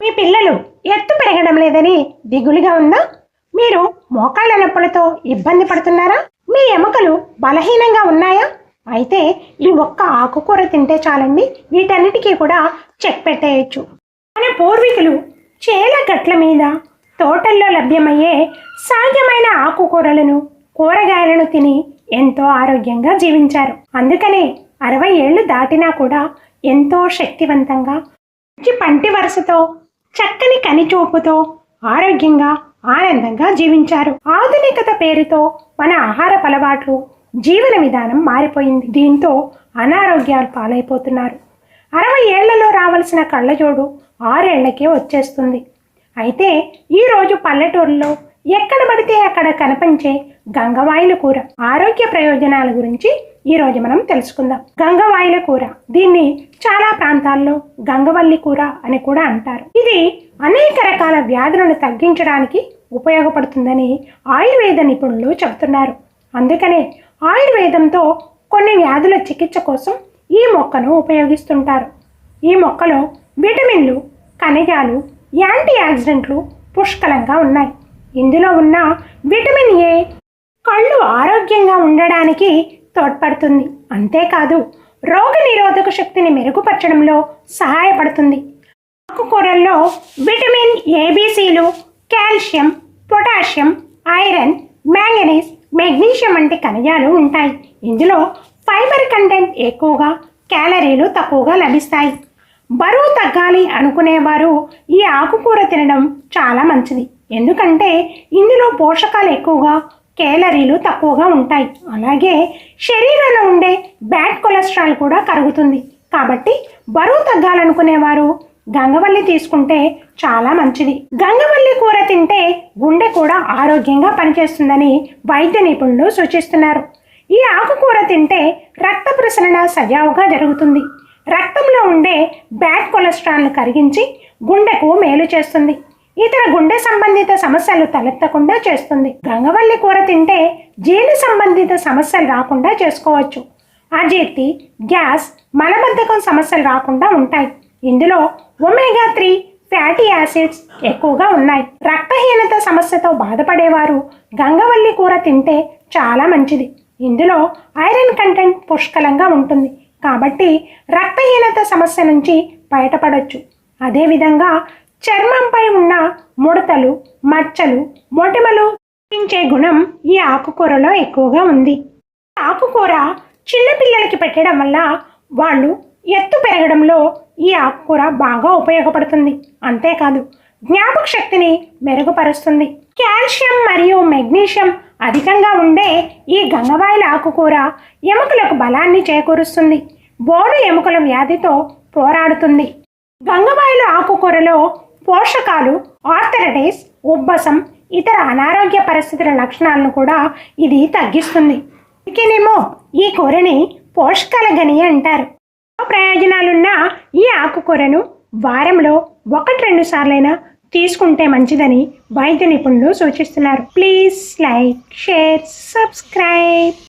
మీ పిల్లలు ఎత్తు పెరగడం లేదని దిగులుగా ఉందా? మీరు మోకాళ్ళ నొప్పులతో ఇబ్బంది పడుతున్నారా? మీ ఎముకలు బలహీనంగా ఉన్నాయా? అయితే ఈ ఒక్క ఆకుకూర తింటే చాలండి. వీటన్నిటికీ కూడా చెక్ పెట్టేయచ్చు. మన పూర్వీకులు చేల గట్ల మీద తోటల్లో లభ్యమయ్యే సహజమైన ఆకుకూరలను కూరగాయలను తిని ఎంతో ఆరోగ్యంగా జీవించారు. అందుకనే అరవై ఏళ్ళు దాటినా కూడా ఎంతో శక్తివంతంగా మంచి పంటి వరుసతో చక్కని కనిచూపుతో ఆరోగ్యంగా ఆనందంగా జీవించారు. ఆధునికత పేరుతో మన ఆహార అలవాట్లు జీవన విధానం మారిపోయింది. దీంతో అనారోగ్యాలు పాలైపోతున్నారు. అరవై ఏళ్ళలో రావాల్సిన కళ్ళజోడు ఆరేళ్ళకే వచ్చేస్తుంది. అయితే ఈరోజు పల్లెటూరులో ఎక్కడ పడితే అక్కడ కనిపించే గంగవాయిల కూర. ఆరోగ్య ప్రయోజనాల గురించి ఈరోజు మనం తెలుసుకుందాం. గంగవాయిల కూర. దీన్ని చాలా ప్రాంతాల్లో గంగవల్లి కూర అని కూడా అంటారు. ఇది అనేక రకాల వ్యాధులను తగ్గించడానికి ఉపయోగపడుతుందని ఆయుర్వేద నిపుణులు చెబుతున్నారు. అందుకనే ఆయుర్వేదంతో కొన్ని వ్యాధుల చికిత్స కోసం ఈ మొక్కను ఉపయోగిస్తుంటారు. ఈ మొక్కలో విటమిన్లు ఖనిజాలు యాంటీ ఆక్సిడెంట్లు పుష్కలంగా ఉన్నాయి. ఇందులో ఉన్న విటమిన్ ఏ కళ్ళు ఆరోగ్యంగా ఉండడానికి తోడ్పడుతుంది. అంతేకాదు రోగ నిరోధక శక్తిని మెరుగుపరచడంలో సహాయపడుతుంది. ఆకుకూరల్లో vitamin ఏబిసిలు calcium potassium iron manganese magnesium వంటి ఖనిజాలు ఉంటాయి. ఇందులో ఫైబర్ కంటెంట్ ఎక్కువగా క్యాలరీలు తక్కువగా లభిస్తాయి. బరువు తగ్గాలి అనుకునేవారు ఈ ఆకుకూర తినడం చాలా మంచిది. ఎందుకంటే ఇందులో పోషకాలు ఎక్కువగా కేలరీలు తక్కువగా ఉంటాయి. అలాగే శరీరంలో ఉండే బ్యాడ్ కొలెస్ట్రాల్ కూడా కరుగుతుంది. కాబట్టి బరువు తగ్గాలనుకునేవారు గంగవల్లి తీసుకుంటే చాలా మంచిది. గంగవల్లి కూర తింటే గుండె కూడా ఆరోగ్యంగా పనిచేస్తుందని వైద్య నిపుణులు సూచిస్తున్నారు. ఈ ఆకుకూర తింటే రక్త ప్రసరణ సజావుగా జరుగుతుంది. రక్తంలో ఉండే బ్యాడ్ కొలెస్ట్రాల్ను కరిగించి గుండెకు మేలు చేస్తుంది. ఇతర గుండె సంబంధిత సమస్యలు తలెత్తకుండా చేస్తుంది. గంగవల్లి కూర తింటే జీర్ణ సంబంధిత సమస్యలు రాకుండా చేసుకోవచ్చు. అజీర్తి గ్యాస్ మలబద్ధకం సమస్యలు రాకుండా ఉంటాయి. ఇందులో ఒమేగా త్రీ ఫ్యాటీ యాసిడ్స్ ఎక్కువగా ఉన్నాయి. రక్తహీనత సమస్యతో బాధపడేవారు గంగవల్లి కూర తింటే చాలా మంచిది. ఇందులో ఐరన్ కంటెంట్ పుష్కలంగా ఉంటుంది. కాబట్టి రక్తహీనత సమస్య నుంచి బయటపడవచ్చు అదేవిధంగా చర్మంపై ఉన్న ముడతలు మచ్చలు మొటిమలు తగ్గించే గుణం ఈ ఆకుకూరలో ఎక్కువగా ఉంది. ఆకుకూర చిన్నపిల్లలకి పెట్టడం వల్ల వాళ్ళు ఎత్తు పెరగడంలో ఈ ఆకుకూర బాగా ఉపయోగపడుతుంది. అంతేకాదు జ్ఞాపక శక్తిని మెరుగుపరుస్తుంది. కాల్షియం మరియు మెగ్నీషియం అధికంగా ఉండే ఈ గంగవాయిల ఆకుకూర ఎముకలకు బలాన్ని చేకూరుస్తుంది. బోడు ఎముకల వ్యాధితో పోరాడుతుంది. గంగవాయిల ఆకుకూరలో పోషకాలు ఆర్థరైటిస్ ఉబ్బసం ఇతర అనారోగ్య పరిస్థితుల లక్షణాలను కూడా ఇది తగ్గిస్తుంది. అందుకేనేమో ఈ కూరని పోషకాల గని అంటారు. ప్రయోజనాలున్న ఈ ఆకుకూరను వారంలో ఒకటి రెండు సార్లైనా తీసుకుంటే మంచిదని వైద్య నిపుణులు సూచిస్తున్నారు. Please like share subscribe.